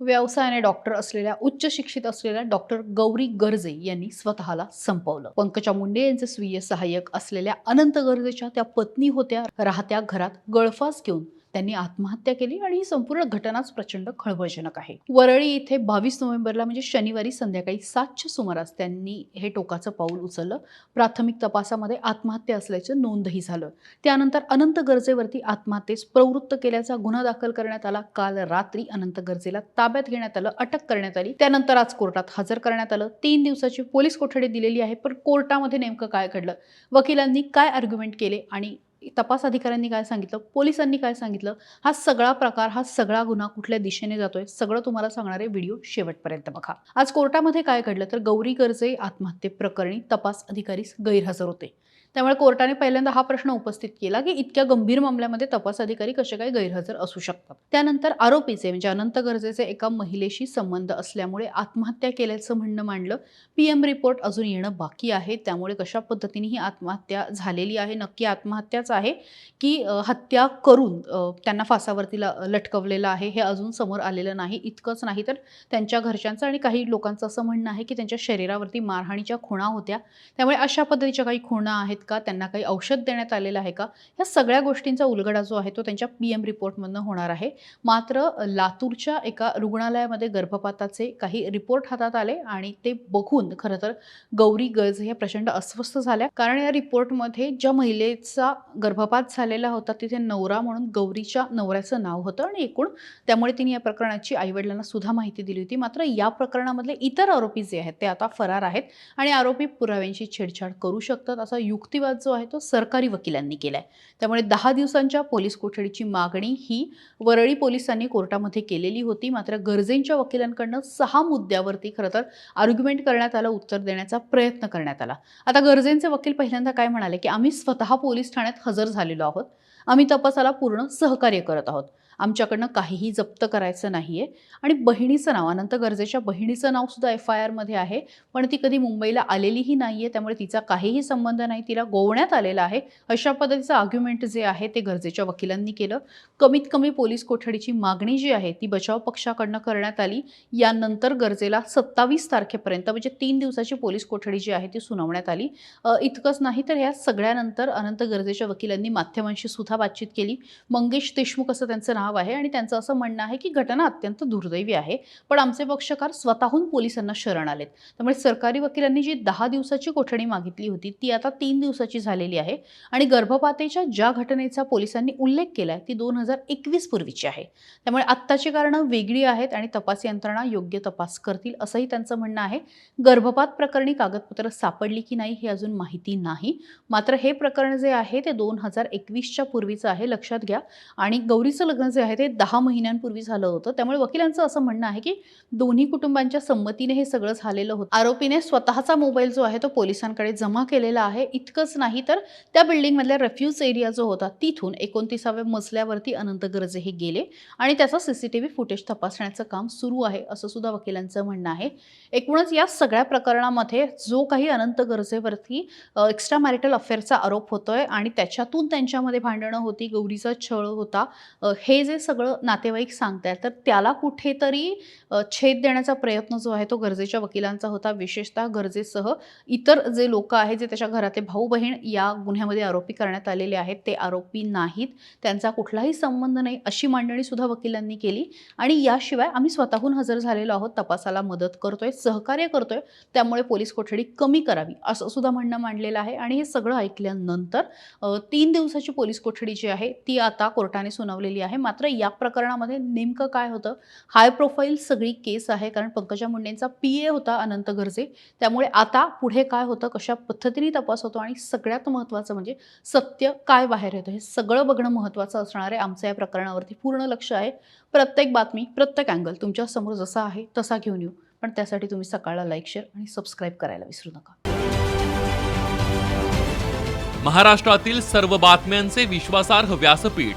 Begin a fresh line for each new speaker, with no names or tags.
व्यवसायाने डॉक्टर असलेल्या उच्च शिक्षित असलेल्या डॉक्टर गौरी गर्जे यांनी स्वतःला संपवलं. पंकजा मुंडे यांचे स्वीय सहाय्यक असलेल्या अनंत गर्जेच्या त्या पत्नी होत्या राहत्या घरात गळफास घेऊन त्यांनी आत्महत्या केली आणि ही संपूर्ण घटनाच प्रचंड खळबळजनक आहे. वरळी इथे बावीस नोव्हेंबरला म्हणजे शनिवारी संध्याकाळी सातच्या सुमारास त्यांनी हे टोकाचं पाऊल उचललं. प्राथमिक तपासामध्ये आत्महत्या असल्याचं नोंदही झालं. त्यानंतर अनंत गरजेवरती आत्महत्येस प्रवृत्त केल्याचा गुन्हा दाखल करण्यात आला. काल रात्री अनंत गरजेला ताब्यात घेण्यात आलं अटक करण्यात आली. त्यानंतर आज कोर्टात हजर करण्यात आलं. तीन दिवसाची पोलीस कोठडी दिलेली आहे पण कोर्टामध्ये नेमकं काय घडलं? वकिलांनी काय आर्ग्युमेंट केले आणि तपास अधिकाऱ्यांनी काय सांगितलं? पोलिसांनी काय सांगितलं? हा सगळा प्रकार हा सगळा गुन्हा कुठल्या दिशेने जातोय? सगळं तुम्हाला सांगणारे व्हिडिओ शेवटपर्यंत बघा. आज कोर्टामध्ये काय घडलं? तर गौरी गर्जे आत्महत्येप्रकरणी तपास अधिकारी गैरहजर होते. त्यामुळे कोर्टाने पहिल्यांदा हा प्रश्न उपस्थित केला की इतक्या गंभीर मामल्यामध्ये तपास अधिकारी कसे काय गैरहजर असू शकतात. त्यानंतर आरोपीचे म्हणजे अनंत गरजेचे एका महिलेशी संबंध असल्यामुळे आत्महत्या केल्याचं म्हणणं मांडलं. पीएम रिपोर्ट अजून येणं बाकी आहे. त्यामुळे कशा पद्धतीने ही आत्महत्या झालेली आहे नक्की आत्महत्याच आहे की हत्या करून त्यांना फासावरती ल- लटकवलेलं आहे हे अजून समोर आलेलं नाही इतकंच नाही तर त्यांच्या घरच्यांचं आणि काही लोकांचं असं म्हणणं आहे की त्यांच्या शरीरावरती मारहाणीच्या खुणा होत्या. त्यामुळे अशा पद्धतीच्या काही खुणा आहेत का त्यांना काही औषध देण्यात आलेलं आहे का? ह्या सगळ्या गोष्टींचा उलगडा जो आहे तो त्यांच्या पी एम रिपोर्टमधनं होणार आहे. मात्र लातूरच्या एका रुग्णालयामध्ये गर्भपाताचे काही रिपोर्ट हातात आले आणि ते बघून खरं तर गौरी गज ह्या प्रचंड अस्वस्थ झाल्या. कारण या रिपोर्टमध्ये ज्या महिलेचा गर्भपात झालेला होता तिथे नवरा म्हणून गौरीच्या नवऱ्याचं नाव होतं आणि एकूण त्यामुळे तिने या प्रकरणाची आईवडिलांना सुद्धा माहिती दिली होती. मात्र या प्रकरणामधले इतर आरोपी जे आहेत ते आता फरार आहेत आणि आरोपी पुराव्यांची छेडछाड करू शकतात असा युक्त युक्तिवाद जो आहे तो सरकारी वकिलांनी केला आहे त्यामुळे दहा दिवसांच्या पोलीस कोठडीची मागणी ही वरळी पोलिसांनी कोर्टामध्ये केलेली होती. मात्र गरजेंच्या वकिलांकडनं सहा मुद्द्यावरती खरं तर आर्ग्युमेंट करण्यात आलं उत्तर देण्याचा प्रयत्न करण्यात आला. आता गरजेंचे वकील पहिल्यांदा काय म्हणाले की आम्ही स्वतः पोलीस ठाण्यात हजर झालेलो आहोत. आम्ही तपासाला पूर्ण सहकार्य करत आहोत. आमच्याकडनं काहीही जप्त करायचं नाही आहे आणि बहिणीचं नाव अनंत गरजेच्या बहिणीचं नावसुद्धा एफ आय आरमध्ये आहे. पण ती कधी मुंबईला आलेलीही नाही आहे त्यामुळे तिचा काहीही संबंध नाही तिला गोवण्यात आलेला आहे. अशा पद्धतीचं आर्ग्युमेंट जे आहे ते गरजेच्या वकिलांनी केलं. कमीत कमी पोलीस कोठडीची मागणी जी आहे ती बचाव पक्षाकडनं करण्यात आली. यानंतर गरजेला सत्तावीस तारखेपर्यंत म्हणजे तीन दिवसाची पोलीस कोठडी जी आहे ती सुनावण्यात आली. इतकंच नाही तर ह्या सगळ्यानंतर अनंत गरजेच्या वकिलांनी माध्यमांशी सुद्धा बातचीत केली. मंगेश देशमुख असं त्यांचं नाव आहे आणि त्यांचं असं म्हणणं आहे की घटना अत्यंत दुर्दैवी आहे. पण आमचे पक्षकार स्वतःहून पोलिसांना शरण आलेत. त्यामुळे सरकारी वकिलांनी जी दहा दिवसाची कोठडी मागितली होती ती आता तीन दिवसाची झालेली आहे. आणि गर्भपातेच्या ज्या घटनेचा पोलिसांनी उल्लेख केला आहे ती दोन हजार एकवीस पूर्वीची आहे. त्यामुळे आत्ताची कारणं वेगळी आहेत आणि तपास यंत्रणा योग्य तपास करतील असंही त्यांचं म्हणणं आहे. गर्भपात प्रकरणी कागदपत्र सापडली की नाही हे अजून माहिती नाही. मात्र हे प्रकरण जे आहे ते दोन हजार एकवीसच्या पूर्वीचं आहे लक्षात घ्या. आणि गौरीचं लग्न जे आहे ते दहा महिन्यांपूर्वी झालं होतं. त्यामुळे वकिलांचं असं म्हणणं आहे की दोन्ही कुटुंबांच्या संमतीने हे सगळं झालेलं होतं. आरोपीने स्वतःचा मोबाईल जो आहे तो पोलिसांकडे जमा केलेला आहे. इतकंच नाही तर त्या बिल्डिंगमधल्या रेफ्यूज एरिया जो होता तिथून एकोणतीसाव्या मजल्यावरती अनंत गरजे हे गेले आणि त्याचा सीसीटीव्ही फुटेज तपासण्याचं काम सुरू आहे असं सुद्धा वकिलांचं म्हणणं आहे. एकूणच या सगळ्या प्रकरणामध्ये जो काही अनंत गरजेवरती एक्स्ट्रा मॅरिटल अफेअरचा आरोप होतोय आणि त्याच्यातून त्यांच्यामध्ये भांडणं होती गौरीचा छळ होता हे जे सगळं नातेवाईक सांगतायत तर त्याला कुठेतरी छेद देण्याचा प्रयत्न जो आहे तो गरजेच्या वकिलांचा होता. विशेषतः गरजेसह इतर जे लोक आहेत जे त्याच्या घरातले भाऊ बहीण या गुन्ह्यामध्ये आरोपी करण्यात आलेले आहेत ते आरोपी नाहीत. त्यांचा कुठलाही संबंध नाही अशी मांडणी सुद्धा वकिलांनी केली. आणि याशिवाय आम्ही स्वतःहून हजर झालेलो आहोत. तपासाला मदत करतोय सहकार्य करतोय. त्यामुळे पोलीस कोठडी कमी करावी असं सुद्धा म्हणणं मांडलेलं आहे. आणि हे सगळं ऐकल्यानंतर तीन दिवसाची पोलीस कोठडी जी आहे ती आता कोर्टाने सुनावलेली आहे. मात्र या प्रकरणामध्ये नेमकं काय होतं? हाय प्रोफाईल सगळी केस आहे कारण पंकजा मुंडेंचा पी ए होता अनंत गरजे त्यामुळे आता पुढे काय होतं कशा पद्धतीने तपास होतो आणि सगळ्यात महत्त्वाचं म्हणजे सत्य काय बाहेर येतं हे सगळं बघणं महत्त्वाचं असणार आहे. आमचं या प्रकरणावरती पूर्ण लक्ष आहे. प्रत्येक बातमी प्रत्येक अँगल तुमच्यासमोर जसा आहे तसा घेऊन येऊ. पण त्यासाठी तुम्ही सकाळला लाईक शेअर आणि सबस्क्राईब करायला विसरू नका.
महाराष्ट्रातील सर्व बातम्यांचे विश्वासार्ह व्यासपीठ